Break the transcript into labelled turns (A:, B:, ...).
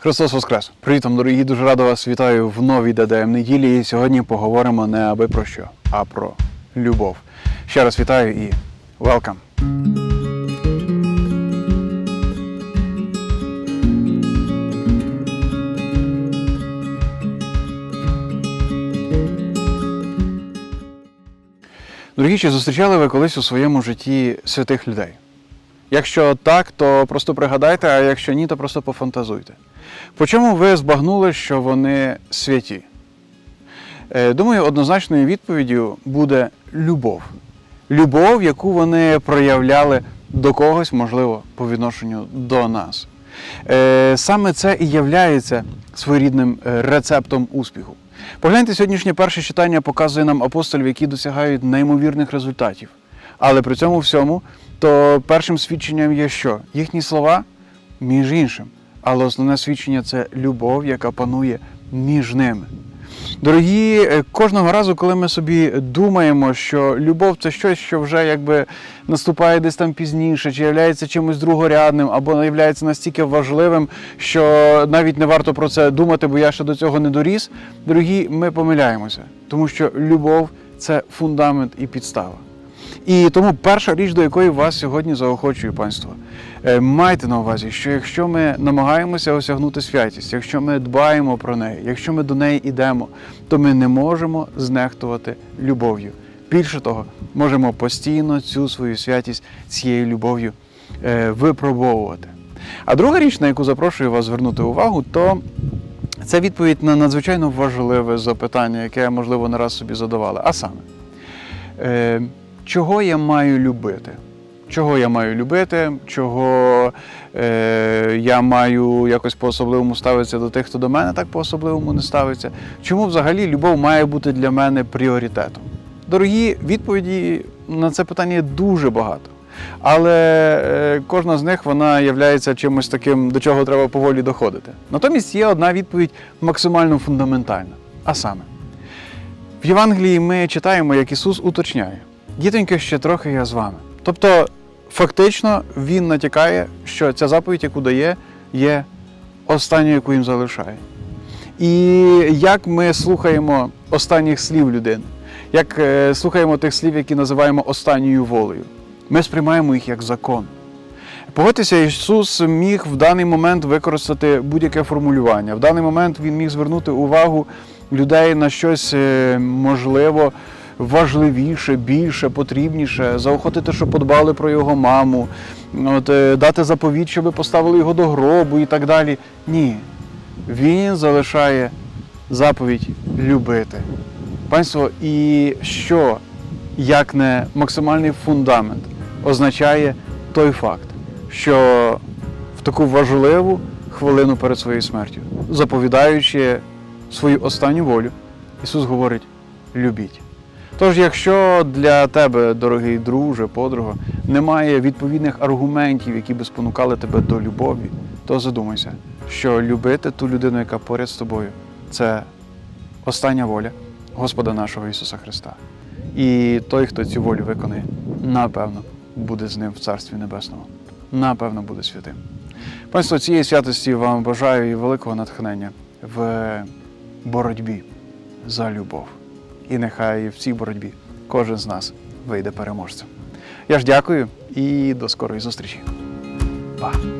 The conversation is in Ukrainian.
A: Христос Воскрес! Привіт вам, дорогі! Дуже радо вас вітаю в новій ДДМ неділі. І сьогодні поговоримо не аби про що, а про любов. Ще раз вітаю і welcome! Дорогі, чи зустрічали ви колись у своєму житті святих людей? Якщо так, то просто пригадайте, а якщо ні, то просто пофантазуйте. По чому ви збагнули, що вони святі? Е, Думаю, однозначною відповіддю буде любов. Любов, яку вони проявляли до когось, можливо, по відношенню до нас. Е, Саме це і являється своєрідним е, рецептом успіху. Погляньте, сьогоднішнє перше читання показує нам апостолів, які досягають неймовірних результатів. Але при цьому всьому, то першим свідченням є що? Їхні слова між іншим. Але основне свідчення це любов, яка панує між ними. Дорогі, е, кожного разу, коли ми собі думаємо, що любов це щось, що вже якби наступає десь там пізніше, чи є чимось другорядним, або є настільки важливим, що навіть не варто про це думати, бо я ще до цього не доріс. Дорогі, ми помиляємося, тому що любов це фундамент і підстава. І тому перша річ, до якої вас сьогодні заохочую, панство, е, майте на увазі, що якщо ми намагаємося осягнути святість, якщо ми дбаємо про неї, якщо ми до неї йдемо, то ми не можемо знехтувати любов'ю. Більше того, можемо постійно цю свою святість цією любов'ю е, випробовувати. А друга річ, на яку запрошую вас звернути увагу, то це відповідь на надзвичайно важливе запитання, яке, можливо, не раз собі задавали. А саме, е, чого я маю любити? Чого я маю любити, чого е, я маю якось по-особливому ставитися до тих, хто до мене так по-особливому не ставиться. Чому взагалі любов має бути для мене пріоритетом? Дорогі відповіді на це питання дуже багато. Але е, кожна з них вона є чимось таким, до чого треба поволі доходити. Натомість є одна відповідь максимально фундаментальна. А саме, в Євангелії ми читаємо, як Ісус уточняє: дітоньки, ще трохи я з вами. Тобто, фактично, Він натякає, що ця заповідь, яку дає, є останньою, яку їм залишає. І як ми слухаємо останніх слів людини, як е, слухаємо тих слів, які називаємо останньою волею, ми сприймаємо їх як закон. Погодьтеся, Ісус міг в даний момент використати будь-яке формулювання. В даний момент Він міг звернути увагу людей на щось е, можливо важливіше, більше, потрібніше, заохотити, щоб подбали про його маму, от, е, дати заповідь, щоб поставили його до гробу і так далі. Ні. Він залишає заповідь любити. Панство, і що, як не максимальний фундамент, означає той факт, що в таку важливу хвилину перед своєю смертю, заповідаючи свою останню волю, Ісус говорить: любіть. Тож, якщо для тебе, дорогий друже, подруга, немає відповідних аргументів, які би спонукали тебе до любові, то задумайся, що любити ту людину, яка поряд з тобою, це остання воля Господа нашого Ісуса Христа. І той, хто цю волю виконає, напевно, буде з ним в Царстві Небесному. Напевно, буде святим. Панство, цієї святості вам бажаю і великого натхнення в боротьбі за любов. І нехай в цій боротьбі кожен з нас вийде переможцем. Я ж дякую і до скорої зустрічі. Па!